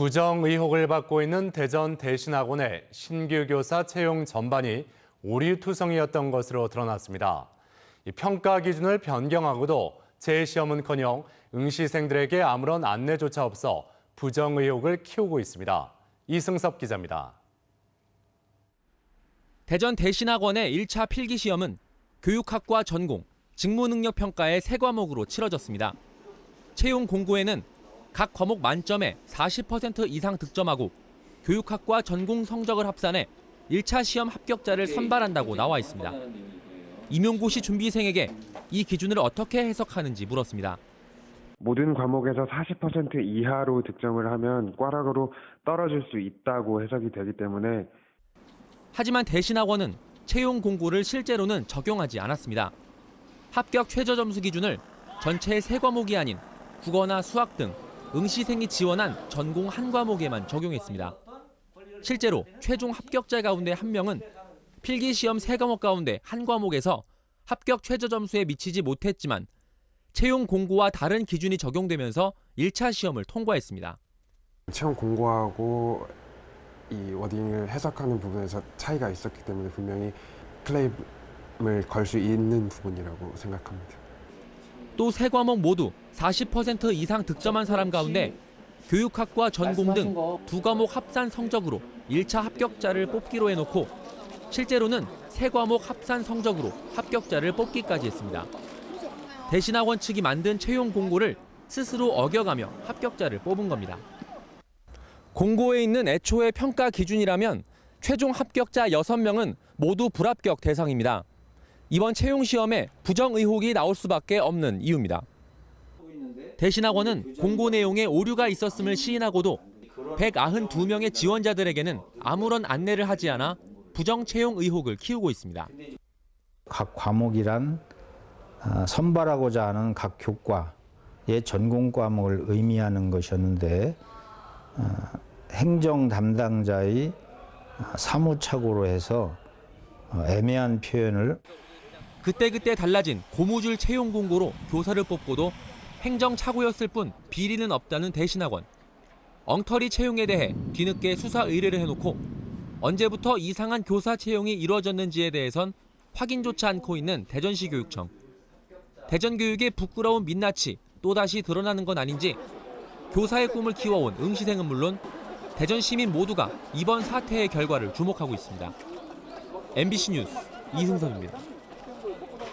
부정 의혹을 받고 있는 대전 대신학원의 신규 교사 채용 전반이 오류투성이었던 것으로 드러났습니다. 이 평가 기준을 변경하고도 재시험은커녕 응시생들에게 아무런 안내조차 없어 부정 의혹을 키우고 있습니다. 이승섭 기자입니다. 대전 대신학원의 1차 필기 시험은 교육학과 전공, 직무능력 평가의 세 과목으로 치러졌습니다. 채용 공고에는 각 과목 만점에 40% 이상 득점하고 교육학과 전공 성적을 합산해 1차 시험 합격자를 선발한다고 나와 있습니다. 임용고시 준비생에게 이 기준을 어떻게 해석하는지 물었습니다. 모든 과목에서 40% 이하로 득점을 하면 꽈락으로 떨어질 수 있다고 해석이 되기 때문에 하지만 대신학원은 채용 공고를 실제로는 적용하지 않았습니다. 합격 최저 점수 기준을 전체 세 과목이 아닌 국어나 수학 등 응시생이 지원한 전공 한 과목에만 적용했습니다. 실제로 최종 합격자 가운데 한 명은 필기 시험 세 과목 가운데 한 과목에서 합격 최저 점수에 미치지 못했지만 채용 공고와 다른 기준이 적용되면서 1차 시험을 통과했습니다. 채용 공고하고 이 워딩을 해석하는 부분에서 차이가 있었기 때문에 분명히 클레임을 걸 수 있는 부분이라고 생각합니다. 또 세 과목 모두 40% 이상 득점한 사람 가운데 교육학과 전공 등 두 과목 합산 성적으로 1차 합격자를 뽑기로 해놓고 실제로는 세 과목 합산 성적으로 합격자를 뽑기까지 했습니다. 대신학원 측이 만든 채용 공고를 스스로 어겨가며 합격자를 뽑은 겁니다. 공고에 있는 애초의 평가 기준이라면 최종 합격자 6명은 모두 불합격 대상입니다. 이번 채용 시험에 부정 의혹이 나올 수밖에 없는 이유입니다. 대신학원은 공고 내용에 오류가 있었음을 시인하고도 192명의 지원자들에게는 아무런 안내를 하지 않아 부정 채용 의혹을 키우고 있습니다. 각 과목이란 아, 선발하고자 하는 각 교과의 전공 과목을 의미하는 것이었는데 아, 행정 담당자의 아, 사무착오로 해서 어, 애매한 표현을 그때그때 달라진 고무줄 채용 공고로 교사를 뽑고도 행정 착오였을 뿐 비리는 없다는 대신학원. 엉터리 채용에 대해 뒤늦게 수사 의뢰를 해놓고 언제부터 이상한 교사 채용이 이루어졌는지에 대해선 확인조차 않고 있는 대전시 교육청. 대전 교육의 부끄러운 민낯이 또다시 드러나는 건 아닌지 교사의 꿈을 키워온 응시생은 물론 대전 시민 모두가 이번 사태의 결과를 주목하고 있습니다. MBC 뉴스 이승섭입니다.